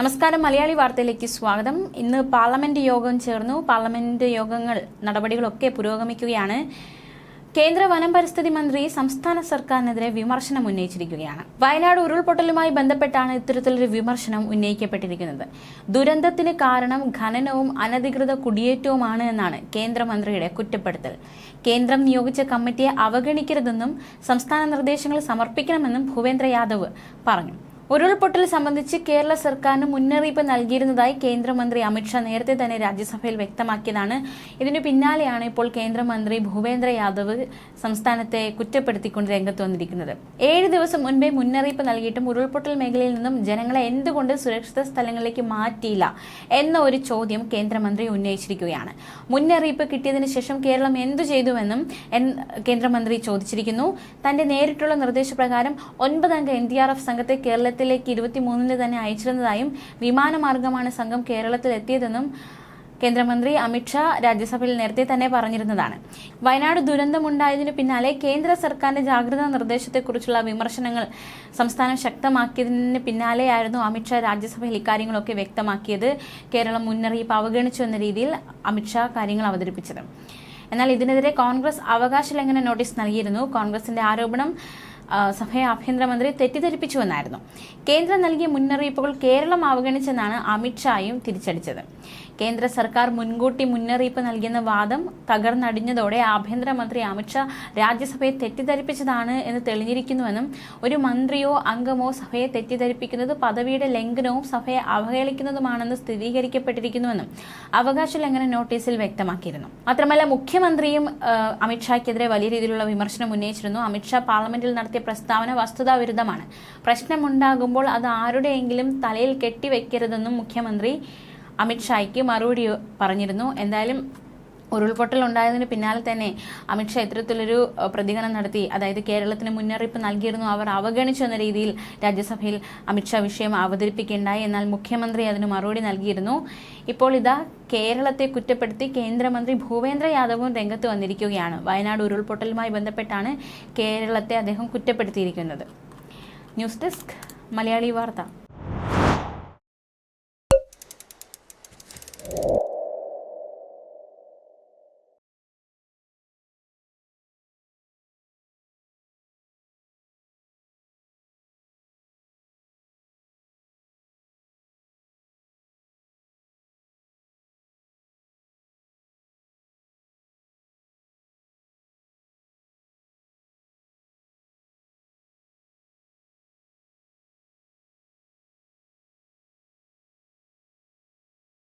നമസ്കാരം. മലയാളി വാർത്തയിലേക്ക് സ്വാഗതം. ഇന്ന് പാർലമെന്റ് യോഗം ചേർന്നു. പാർലമെന്റ് യോഗങ്ങൾ നടപടികളൊക്കെ പുരോഗമിക്കുകയാണ്. കേന്ദ്ര വനം പരിസ്ഥിതി മന്ത്രി സംസ്ഥാന സർക്കാരിനെതിരെ വിമർശനം ഉന്നയിച്ചിരിക്കുകയാണ്. വയനാട് ഉരുൾപൊട്ടലുമായി ബന്ധപ്പെട്ടാണ് ഇത്തരത്തിലൊരു വിമർശനം ഉന്നയിക്കപ്പെട്ടിരിക്കുന്നത്. ദുരന്തത്തിന് കാരണം ഖനനവും അനധികൃത കുടിയേറ്റവുമാണ് എന്നാണ് കേന്ദ്രമന്ത്രിയുടെ കുറ്റപ്പെടുത്തൽ. കേന്ദ്രം നിയോഗിച്ച കമ്മിറ്റിയെ അവഗണിക്കരുതെന്നും സംസ്ഥാന നിർദ്ദേശങ്ങൾ സമർപ്പിക്കണമെന്നും ഭൂപേന്ദ്ര യാദവ് പറഞ്ഞു. ഉരുൾപൊട്ടൽ സംബന്ധിച്ച് കേരള സർക്കാരിന് മുന്നറിയിപ്പ് നൽകിയിരുന്നതായി കേന്ദ്രമന്ത്രി അമിത്ഷാ നേരത്തെ തന്നെ രാജ്യസഭയിൽ വ്യക്തമാക്കിയതാണ്. ഇതിനു പിന്നാലെയാണ് ഇപ്പോൾ കേന്ദ്രമന്ത്രി ഭൂപേന്ദ്ര യാദവ് സംസ്ഥാനത്തെ കുറ്റപ്പെടുത്തിക്കൊണ്ട് രംഗത്ത് വന്നിരിക്കുന്നത്. ഏഴ് ദിവസം മുൻപേ മുന്നറിയിപ്പ് നൽകിയിട്ടും ഉരുൾപൊട്ടൽ മേഖലയിൽ നിന്നും ജനങ്ങളെ എന്തുകൊണ്ട് സുരക്ഷിത സ്ഥലങ്ങളിലേക്ക് മാറ്റിയില്ല എന്ന ഒരു ചോദ്യം കേന്ദ്രമന്ത്രി ഉന്നയിച്ചിരിക്കുകയാണ്. മുന്നറിയിപ്പ് കിട്ടിയതിന് ശേഷം കേരളം എന്തു ചെയ്തുവെന്നും കേന്ദ്രമന്ത്രി ചോദിച്ചിരിക്കുന്നു. തന്റെ നേരിട്ടുള്ള നിർദ്ദേശപ്രകാരം ഒൻപതംഗ എൻ ഡി ആർ എഫ് സംഘത്തെ കേരളത്തിലേക്ക് ഇരുപത്തിമൂന്നിന് തന്നെ അയച്ചിരുന്നതായും വിമാനമാർഗമാണ് സംഘം കേരളത്തിൽ എത്തിയതെന്നും കേന്ദ്രമന്ത്രി അമിത്ഷാ രാജ്യസഭയിൽ നേരത്തെ തന്നെ പറഞ്ഞിരുന്നതാണ്. വയനാട് ദുരന്തമുണ്ടായതിനു പിന്നാലെ കേന്ദ്ര സർക്കാരിന്റെ ജാഗ്രതാ നിർദ്ദേശത്തെക്കുറിച്ചുള്ള വിമർശനങ്ങൾ സംസ്ഥാനം ശക്തമാക്കിയതിന് പിന്നാലെയായിരുന്നു അമിത്ഷാ രാജ്യസഭയിൽ ഇക്കാര്യങ്ങളൊക്കെ വ്യക്തമാക്കിയത്. കേരളം മുന്നറിയിപ്പ് അവഗണിച്ചു എന്ന രീതിയിൽ അമിത്ഷാ കാര്യങ്ങൾ അവതരിപ്പിച്ചത്. എന്നാൽ ഇതിനെതിരെ കോൺഗ്രസ് അവകാശ ലംഘന നോട്ടീസ് നൽകിയിരുന്നു. കോൺഗ്രസിന്റെ ആരോപണം സഭയെ ആഭ്യന്തരമന്ത്രി തെറ്റിദ്ധരിപ്പിച്ചുവെന്നായിരുന്നു. കേന്ദ്രം നൽകിയ മുന്നറിയിപ്പുകൾ കേരളം അവഗണിച്ചെന്നാണ് അമിത്ഷായും തിരിച്ചടിച്ചത്. കേന്ദ്ര സർക്കാർ മുൻകൂട്ടി മുന്നറിയിപ്പ് നൽകിയെന്ന വാദം തകർന്നടിഞ്ഞതോടെ ആഭ്യന്തരമന്ത്രി അമിത്ഷാ രാജ്യസഭയെ തെറ്റിദ്ധരിപ്പിച്ചതാണ് എന്ന് തെളിഞ്ഞിരിക്കുന്നുവെന്നും ഒരു മന്ത്രിയോ അംഗമോ സഭയെ തെറ്റിദ്ധരിപ്പിക്കുന്നത് പദവിയുടെ ലംഘനവും സഭയെ അവഹേളിക്കുന്നതുമാണെന്ന് സ്ഥിരീകരിക്കപ്പെട്ടിരിക്കുന്നുവെന്നും അവകാശ ലംഘന നോട്ടീസിൽ വ്യക്തമാക്കിയിരുന്നു. മാത്രമല്ല മുഖ്യമന്ത്രിയും അമിത്ഷായ്ക്കെതിരെ വലിയ രീതിയിലുള്ള വിമർശനം ഉന്നയിച്ചിരുന്നു. അമിത്ഷാ പാർലമെന്റിൽ നടത്തിയ പ്രസ്താവന വസ്തുതാവിരുദ്ധമാണ് പ്രശ്നമുണ്ടാകുമ്പോൾ അത് ആരുടെയെങ്കിലും തലയിൽ കെട്ടിവെക്കരുതെന്നും മുഖ്യമന്ത്രി അമിത്ഷായ്ക്ക് മറുപടി പറഞ്ഞിരുന്നു. എന്തായാലും ഉരുൾപൊട്ടൽ ഉണ്ടായതിന് പിന്നാലെ തന്നെ അമിത്ഷാ ഇത്തരത്തിലൊരു പ്രതികരണം നടത്തി അതായത് കേരളത്തിന് മുന്നറിയിപ്പ് നൽകിയിരുന്നു. അവർ അവഗണിച്ചു എന്ന രീതിയിൽ രാജ്യസഭയിൽ അമിത്ഷാ വിഷയം അവതരിപ്പിക്കുകയുണ്ടായി. എന്നാൽ മുഖ്യമന്ത്രി അതിന് മറുപടി നൽകിയിരുന്നു. ഇപ്പോൾ ഇതാ കേരളത്തെ കുറ്റപ്പെടുത്തി കേന്ദ്രമന്ത്രി ഭൂപേന്ദ്ര യാദവും രംഗത്ത് വന്നിരിക്കുകയാണ്. വയനാട് ഉരുൾപൊട്ടലുമായി ബന്ധപ്പെട്ടാണ് കേരളത്തെ അദ്ദേഹം കുറ്റപ്പെടുത്തിയിരിക്കുന്നത്. ന്യൂസ് ഡെസ്ക് മലയാളി വാർത്ത.